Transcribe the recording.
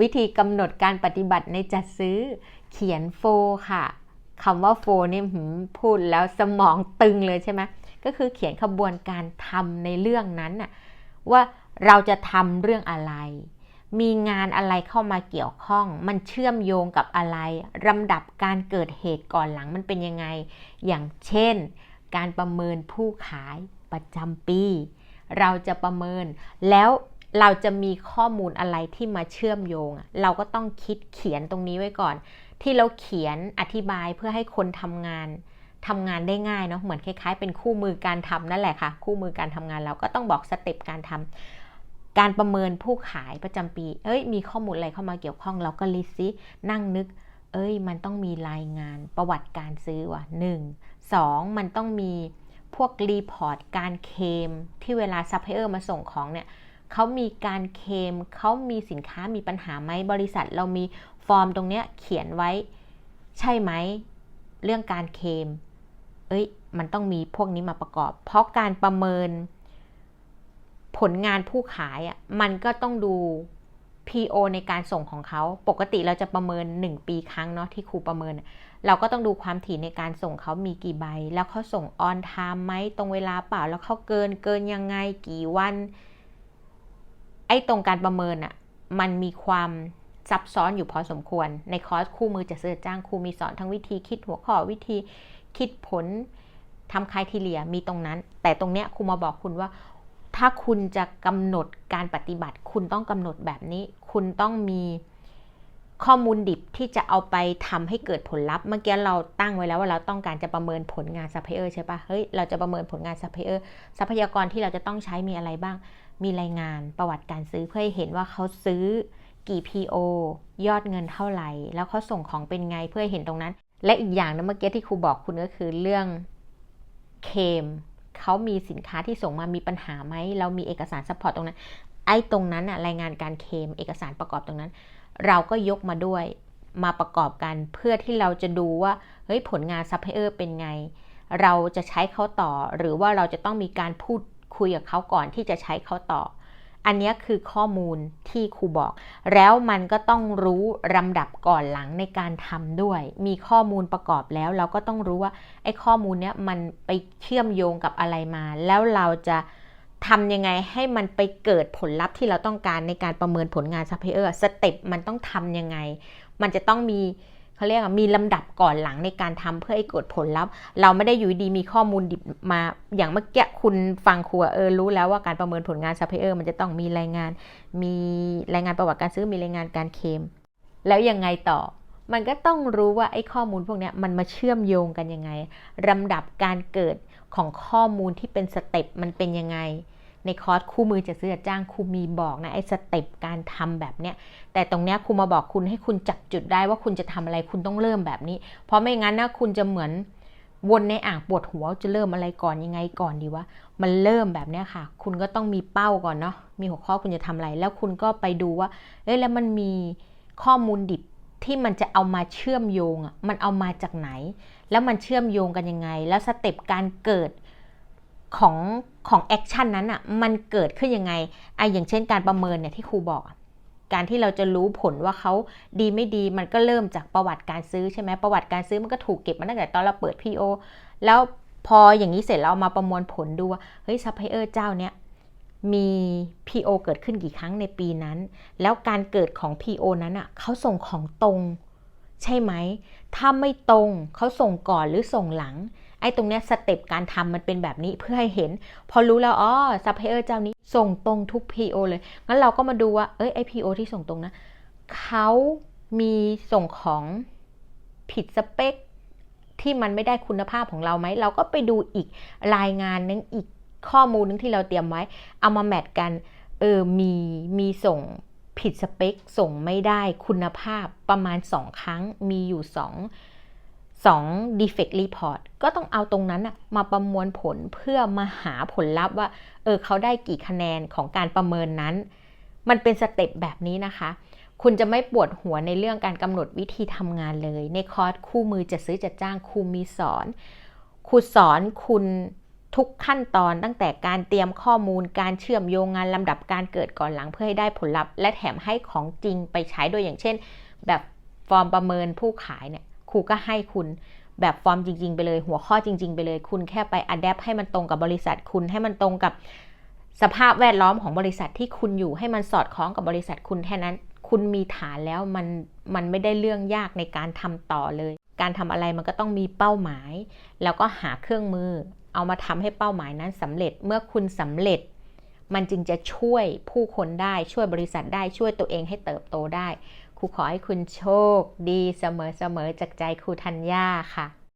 วิธีกำหนดการปฏิบัติในจัดซื้อ เขียนโฟค่ะคำว่าโฟนี่หืมพูดแล้วสมองตึงเลยใช่ไหมก็คือเขียนขบวนการทำในเรื่องนั้นน่ะว่าเราจะทำเรื่องอะไร มีงานอะไรเข้ามาเกี่ยวข้อง มันเชื่อมโยงกับอะไรลำดับการเกิดเหตุก่อนหลังมันเป็นยังไง อย่างเช่น การประเมินผู้ขายประจำปี เราจะประเมินแล้ว เราจะมีข้อมูลอะไรที่มาเชื่อมโยง เราก็ต้องคิดเขียนตรงนี้ไว้ก่อน ที่เราเขียนอธิบายเพื่อให้คนทำงานทำงานได้ง่ายเนาะเหมือนคล้ายๆ เป็นคู่มือการทำนั่นแหละค่ะ คู่มือการทำงานเราก็ต้องบอกสเต็ปการทำการประเมินผู้ขายประจำปี เอ้ย มีข้อมูลอะไรเข้ามาเกี่ยวข้อง เราก็ลิสต์ซินั่งนึก เอ้ย มันต้องมีรายงานประวัติการซื้อว่ะหนึ่งสองมันต้องมีพวกรีพอร์ตการเคมที่เวลาซัพพลายเออร์มาส่งของเนี่ย เขามีการเคมเขามีสินค้ามีปัญหาไหมบริษัทเรามีฟอร์มตรงเนี้ยเขียนไว้ ใช่ไหม เรื่องการเคม เอ้ย มันต้องมีพวกนี้มาประกอบ เพราะการประเมิน ผลงานผู้ขายอะมันก็ต้องดู PO ในการส่งของเขา ปกติเราจะประเมิน 1 ปีครั้งเนาะที่ครูประเมิน เราก็ต้องดูความถี่ในการส่งเขามีกี่ใบ แล้วเขาส่งออนไทม์ไหมตรงเวลาเปล่า แล้วเขาเกินเกินยังไงกี่วัน ไอ้ตรงการประเมินอะมันมีความซับซ้อนอยู่พอสมควร ในคอร์สคู่มือจะเสือจ้างครูมีสอนทั้งวิธีคิดหัวข้อวิธีคิดผลทำคายทีเลียมีตรงนั้น แต่ตรงเนี้ยครูมาบอกคุณว่า ถ้าคุณจะกำหนดการปฏิบัติ คุณต้องกำหนดแบบนี้ คุณต้องมีข้อมูลดิบที่จะเอาไปทำให้เกิดผลลัพธ์เมื่อกี้เราตั้งไว้แล้วว่าเราต้องการจะประเมินผลงานซัพพลายเออร์ใช่ปะเฮ้ยเราจะประเมินผลงานซัพพลายเออร์ทรัพยากรที่เราจะต้องใช้มีอะไรบ้าง มีรายงานประวัติการซื้อเพื่อให้เห็นว่าเขาซื้อกี่ PO ยอดเงินเท่าไหร่ แล้วเขาส่งของเป็นไงเพื่อหเห็นตรงนั้น และอีกอย่างนะเมื่อกี้ที่ครูบอกคุณก็คือเรื่องเคมเขามีสินค้าที่ส่งมามีปัญหาไหมเรามีเอกสารซัพพอร์ตตรงนั้น ไอ้ตรงนั้นอะรายงานการเคมเอกสารประกอบตรงนั้น เราก็ยกมาด้วยมาประกอบกันเพื่อที่เราจะดูว่าเฮ้ยผลงานซัพพลายเออร์เป็นไง เราจะใช้เขาต่อ หรือว่าเราจะต้องมีการพูด คุยกับเขาก่อนที่จะใช้เขาต่อ อันนี้คือข้อมูลที่ครูบอก แล้วมันก็ต้องรู้ลำดับก่อนหลังในการทำด้วย มีข้อมูลประกอบแล้วเราก็ต้องรู้ว่าไอ้ข้อมูลเนี้ยมันไปเชื่อมโยงกับอะไรมา แล้วเราจะทำยังไงให้มันไปเกิดผลลัพธ์ที่เราต้องการในการประเมินผลงานซัพพลายเออร์สเต็ปมันต้องทำยังไง มันจะต้องมี เขาเรียกว่ามีลำดับก่อนหลังในการทำเพื่อให้เกิดผลลัพธ์ เราไม่ได้อยู่ดีมีข้อมูลดิบมาอย่างเมื่อกี้คุณฟังครัวเออรู้แล้วว่าการประเมินผลงานซัพพลายเออร์มันจะต้องมีรายงาน มีรายงานประวัติการซื้อมีรายงานการเคม แล้วยังไงต่อ มันก็ต้องรู้ว่าไอ้ข้อมูลพวกนี้มันมาเชื่อมโยงกันยังไงลำดับการเกิดของข้อมูลที่เป็นสเต็ปมันเป็นยังไง ในคอร์สคู่มือจะซื้อจะจ้างครูมีบอกนะไอ้สเต็ปการทำแบบเนี้ยแต่ตรงเนี้ยครูมาบอกคุณให้คุณจับจุดได้ว่าคุณจะทำอะไรคุณต้องเริ่มแบบนี้ เพราะไม่งั้นนะคุณจะเหมือนวนในอ่างปวดหัวจะเริ่มอะไรก่อนยังไงก่อนดีวะมันเริ่มแบบเนี้ยค่ะ คุณก็ต้องมีเป้าก่อนเนาะมีหัวข้อคุณจะทำอะไร แล้วคุณก็ไปดูว่า เอ้ยแล้วมันมีข้อมูลดิบที่มันจะเอามาเชื่อมโยงอะมันเอามาจากไหน แล้วมันเชื่อมโยงกันยังไง แล้วสเต็ปการเกิดของ ของแอคชั่นนั้นอะ่ะมันเกิดขึ้นยังไงไออย่างเช่นการประเมินเนี่ยที่ครูบอกการที่เราจะรู้ผลว่าเขาดีไม่ดีมันก็เริ่มจากประวัติการซื้อใช่ไหมประวัติการซื้อมันก็ถูกเก็บมาตั้งแต่ตอนเราเปิด PO แล้วพออย่างนี้เสร็จเรามาประมวลผลดูว่าเฮ้ยซัพพลายเออร์เจ้าเนี้ยมี PO เกิดขึ้นกี่ครั้งในปีนั้น แล้วการเกิดของ PO นั้นอะ่ะเขาส่งของตรง ใช่ไหม ถ้าไม่ตรงเขาส่งก่อนหรือส่งหลัง ไอ้ตรงเนี้ยสเต็ปการทำมันเป็นแบบนี้เพื่อให้เห็น พอรู้แล้วอ๋อซัพพลายเออร์เจ้านี้ส่งตรงทุก PO เลย งั้นเราก็มาดูว่าเอ้ยไอ้ PO ที่ส่งตรงนะเขามีส่งของผิดสเปคที่มันไม่ได้คุณภาพของเราไหม เราก็ไปดูอีกรายงานนึงอีกข้อมูลนึงที่เราเตรียมไว้ เอามาแมทกัน เออ มีมีส่งผิดสเปค ส่งไม่ได้คุณภาพประมาณ 2 ครั้ง มีอยู่ 2 2 defect report ก็ต้องเอาตรงนั้นมาประมวลผลเพื่อมาหาผลลัพธ์ว่าเออเขาได้กี่คะแนนของการประเมินนั้น มันเป็นสเต็ปแบบนี้นะคะ คุณจะไม่ปวดหัวในเรื่องการกำหนดวิธีทำงานเลย ในคอร์สคู่มือจะซื้อจะจ้างครูมีสอนครูสอนคุณทุกขั้นตอนตั้งแต่การเตรียมข้อมูลการเชื่อมโยงงานลำดับการเกิดก่อนหลังเพื่อให้ได้ผลลัพธ์ และแถมให้ของจริงไปใช้โดยอย่างเช่น แบบฟอร์มประเมินผู้ขายเนี่ย ครูก็ให้คุณแบบฟอร์มจริง ๆ ไปเลย หัวข้อจริง ๆ ไปเลย คุณแค่ไปอัดแอปให้มันตรงกับบริษัทคุณให้มันตรงกับสภาพแวดล้อมของบริษัทที่คุณอยู่ให้มันสอดคล้องกับบริษัทคุณแค่นั้น คุณมีฐานแล้วมันมันไม่ได้เรื่องยากในการทำต่อเลย การทำอะไรมันก็ต้องมีเป้าหมาย แล้วก็หาเครื่องมือ เอามาทำให้เป้าหมายนั้นสำเร็จเมื่อคุณสำเร็จ มันจึงจะช่วยผู้คนได้ช่วยบริษัทได้ช่วยตัวเองให้เติบโตได้ ครูขอให้คุณโชคดีเสมอๆจากใจครูธัญญาค่ะ